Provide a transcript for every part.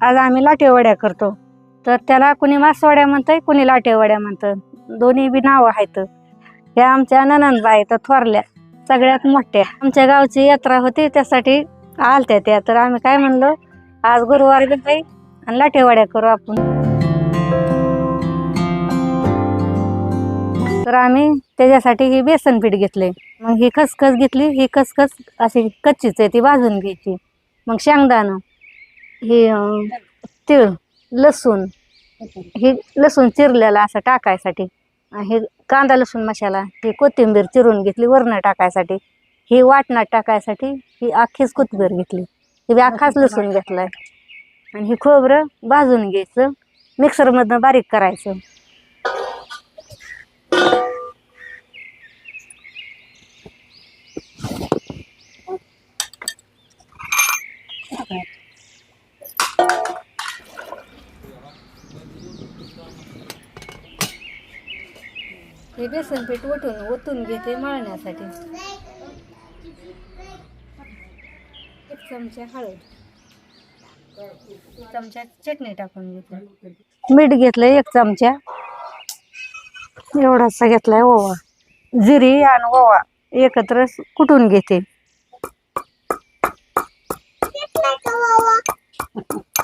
आज आम्ही लाटेवड्या करतो. तर त्याला कुणी मासवड्या म्हणतंय कुणी लाटेवड्या म्हणतं दोन्ही बी नावं आहेत. या आमच्या ननंदबा तर थोरल्या. सगळ्यात मोठ्या. आमच्या गावची यात्रा होती त्यासाठी आलत्या त्या. तर आम्ही काय म्हणलो आज गुरुवार बी आहे आणि लाटेवाड्या करू आपण. तर आम्ही त्याच्यासाठी ही बेसन पीठ घेतले मग ही खसखस घेतली ही खसखस अशी कच्चीच आहे ती भाजून घ्यायची. मग शेंगदाणं. हे अं, तीळ लसूण हे लसूण चिरलेलं असं टाकायसाठी. हे कांदा लसूण मसाला हे कोथिंबीर चिरून घेतली वरण टाकायसाठी. ही वाटणात टाकायसाठी ही अख्खीच कोथिंबीर घेतली. हे बी अख्खाच लसूण घेतलाय. आणि हे खोबरं भाजून घ्यायचं. मिक्सरमधनं बारीक करायचं. बेसन पीठ ओतून ओतून घेते मळण्यासाठी. एक चमचा हळद. एक चमचा चटणी टाकून घेते. मीठ घेतलं एक चमचा. एवढासा घेतलाय ओवा. जिरी आणि ओवा. एकत्र कुटून घेते.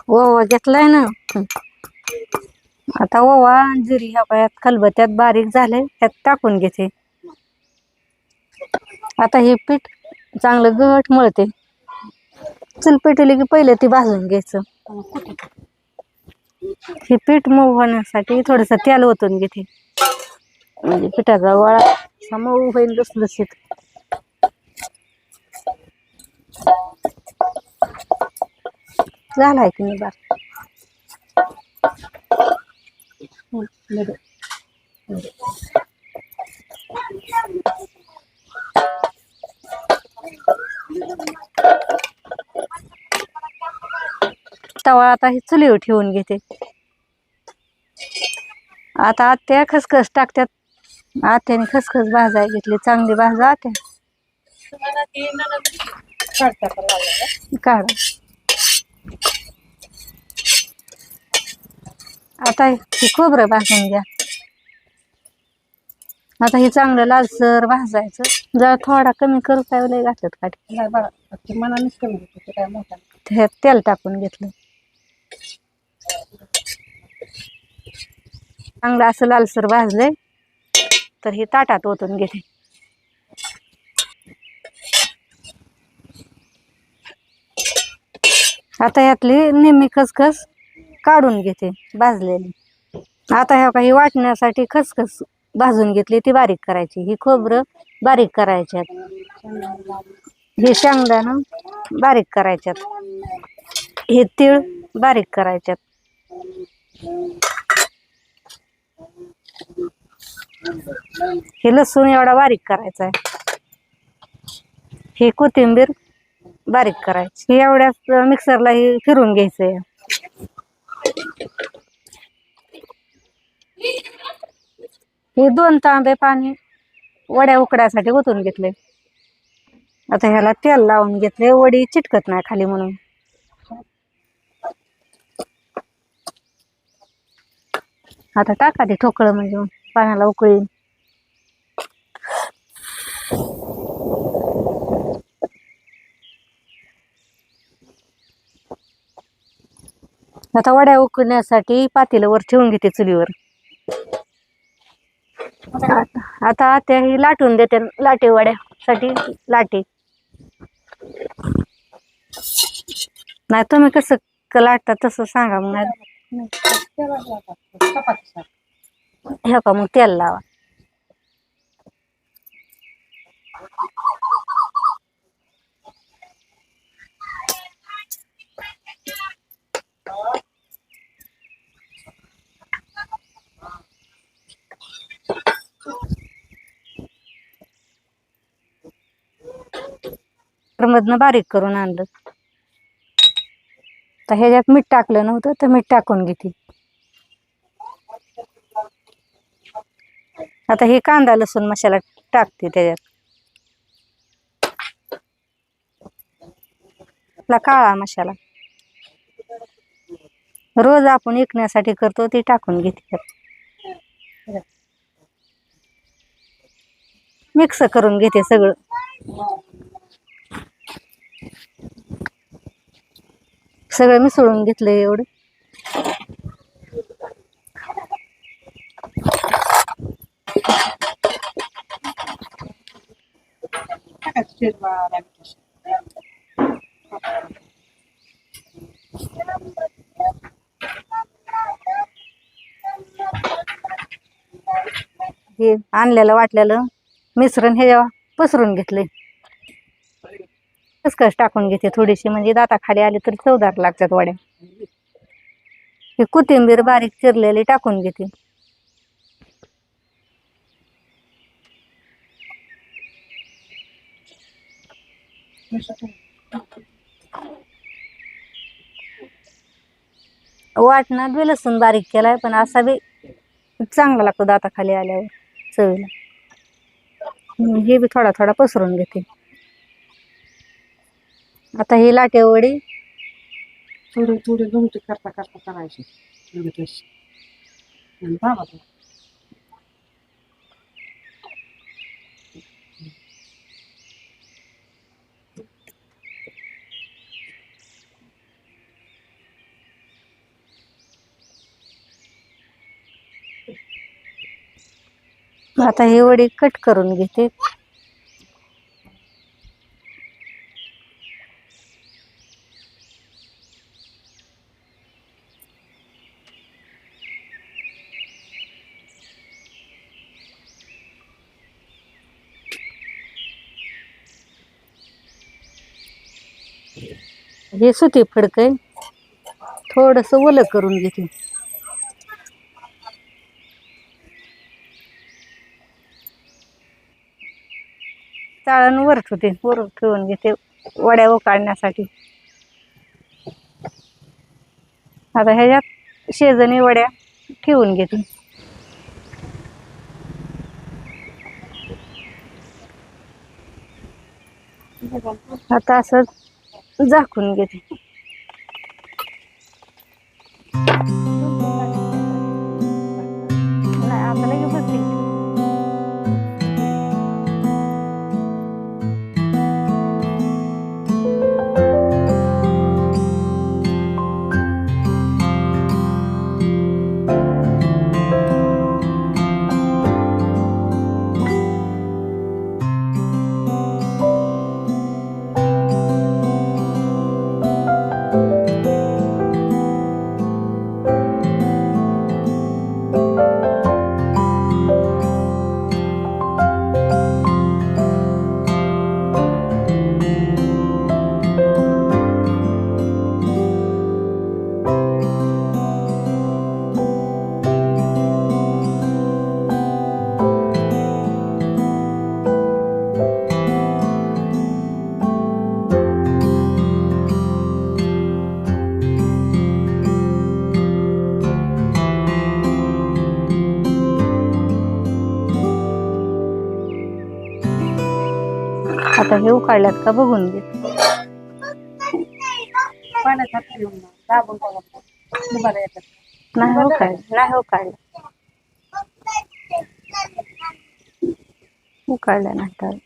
ओवा घेतलाय ना? आता ओवा जिरी ह्या पायात खलबत्यात बारीक झाले त्यात टाकून घेते. आता हे पीठ चांगलं घट मळते. चल पेटली की पहिले ती भाजून घ्यायचं. हे पीठ मऊ होण्यासाठी थोडस तेल ओतून घेते. म्हणजे पिठाचा वळा असा मऊ होईल लसलसीत झालाय की नाही बार तवा आता हे चुलीवर ठेवून घेते. आता आत्या खसखस टाकत्यात. आत्याने खसखस भाजाय घेतली. चांगली भाजा आत्या. काढा. आता हे खोबरं भाजून घ्या. आता हे चांगलं लालसर भाजायचं. जरा थोडा कमी करू काय लय घातलं काठी मनानेच कमी होते काय मोठा. त्यात तेल टाकून घेतलं. चांगलं असं लालसर भाजलंय तर हे ताटात ओतून घेते. आता यातली निम्मी खसखस काढून घेते भाजलेली. आता ह्या काही वाटण्यासाठी खसखस भाजून घेतली ती बारीक करायची. ही खोबरं बारीक करायच्यात. हे शेंगदाणं बारीक करायच्यात. हे तीळ बारीक करायच्यात. हे लसूण एवढा बारीक करायचा आहे. हे कोथिंबीर बारीक करायची. हे एवढ्याच मिक्सरला हे फिरून घ्यायचंय. हे दोन तांबे पाणी वड्या उकडायसाठी ओतून घेतले. आता ह्याला तेल लावून घेतले वडी चिटकत नाही खाली म्हणून. आता टाका ते ठोकळ म्हणजे पाण्याला उकळीन. आता वड्या उकळण्यासाठी पातेलं वर ठेवून घेते चुलीवर. आता- त्या ही लाटून देते लाटी वड्यासाठी लाटी. नाही तुम्ही कसं लाटता तसं सांगा मग. हे का मग तेल लावा. मधनं बारीक करून आणलं. तर ह्याच्यात मीठ टाकलं नव्हतं तर मीठ टाकून घेते. आता हे कांदा लसूण मसाला टाकते त्याच्यात. आपला काळा मसाला. रोज आपण विकण्यासाठी करतो ते टाकून घेते. मिक्स करून घेते सगळं. सगळं मिसळून घेतलंय एवढं. हे आणलेलं वाटलेलं मिश्रण हे पसरून घेतलंय. खसखस टाकून घेते थोडीशी म्हणजे दाताखाली आली तरी चवदार लागतात वड्या. ही कोथिंबीर बारीक चिरलेली टाकून घेते. वाटणात बी लसूण बारीक केलाय पण असा बी चांगला लागतो दाताखाली आल्यावर चवीला. हे बी थोडा थोडा पसरून घेते. आता ही लाटे वडी थोडी थोडी गमती करता करता करायची एवढी तशी. आणि बाबा तो. आता ही वडी कट करून घेते हे सुती फडकय थोडस ओलं करून घेते. चाळण वर ठेवते वर ठेवून घेते वड्या उकाळण्यासाठी. आता ह्याच्यात शेजणी वड्या ठेवून घेते. आता असं झाकून घेते आता हे उकाळल्यात का बघून घे. नाही हो काढ नाही उकाळलं उकाळल्या नाही तर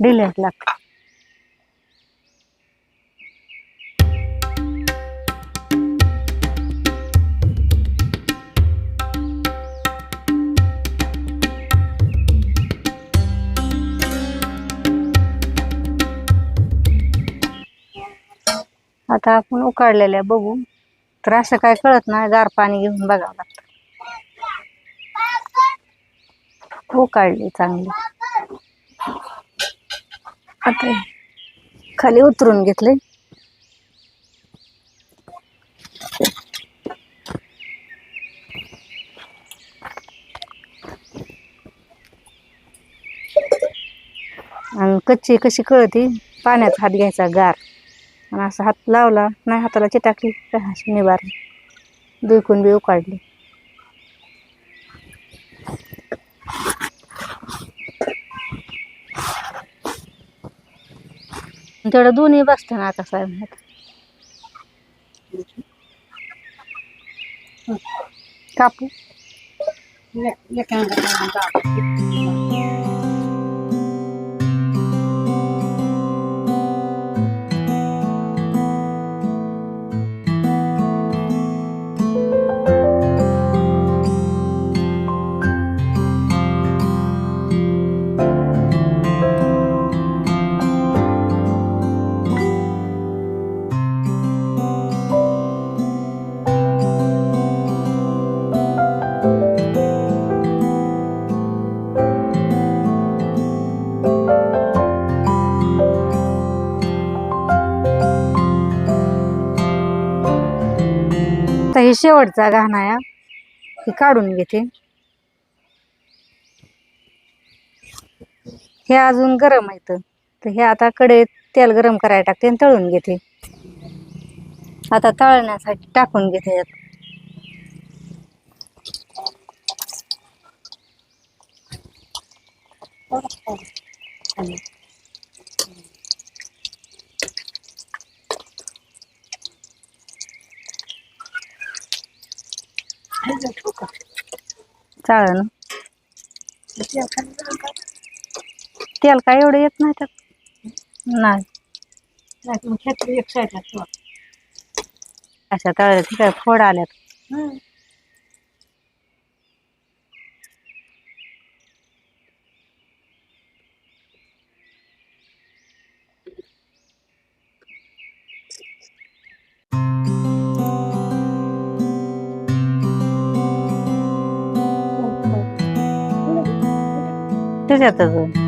डिलेट लागत आता आपण उकाळलेल्या बघू. तर असं काय कळत नाही गार पाणी घेऊन बघावं लागतं. उकाळली चांगली. आता खाली उतरून घेतले. आणि कच्ची कशी कळती? पाण्यात हात घ्यायचा गार. आणि असा हात लावला नाही हाताला चिटाकली तर अशी निवारली. दुखून बी उकाडली. तेवढं दोन्ही बसतं ना आता साहेब कापू. शेवटचा शेवटचा घाणाया हे काढून घेते. हे अजून गरम आहेत. तर हे आता कडे तेल गरम करायला टाकते आणि तळून घेते. आता तळण्यासाठी टाकून घेते यात. चालेल ना. तेल काय एवढं येत नाही त्यात. नाही. नाही, मग ह्यातली एक साईडला ठेवा. अशा तळल्या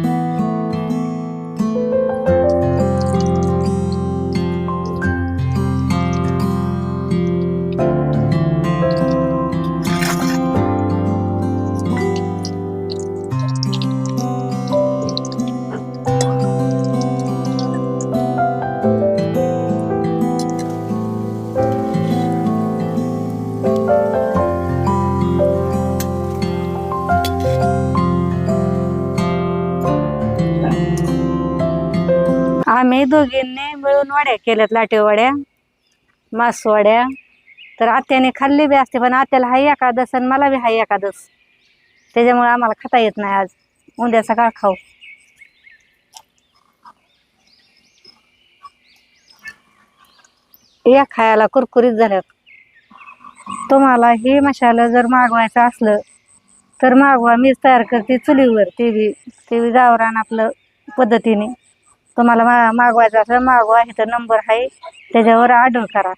आम्ही दोघींनी मिळून वड्या केल्यात लाटे मासवड्या तर आत्याने खाल्ली बी असते पण आत्याला हाय एकादस आणि मला बी हाय एकादस. त्याच्यामुळे आम्हाला खाता येत नाही आज. उद्या सकाळ खाऊ. या खायला कुरकुरीत झाल्यात. तुम्हाला हे मशाला जर मागवायचं असलं तर मागवा मीच तयार करते चुलीवर. ते बी ते बी गावरान आपलं पद्धतीने. तुम्हाला मा मागवायचा असं मागवा इथं नंबर आहे. त्याच्यावर ऑर्डर करा.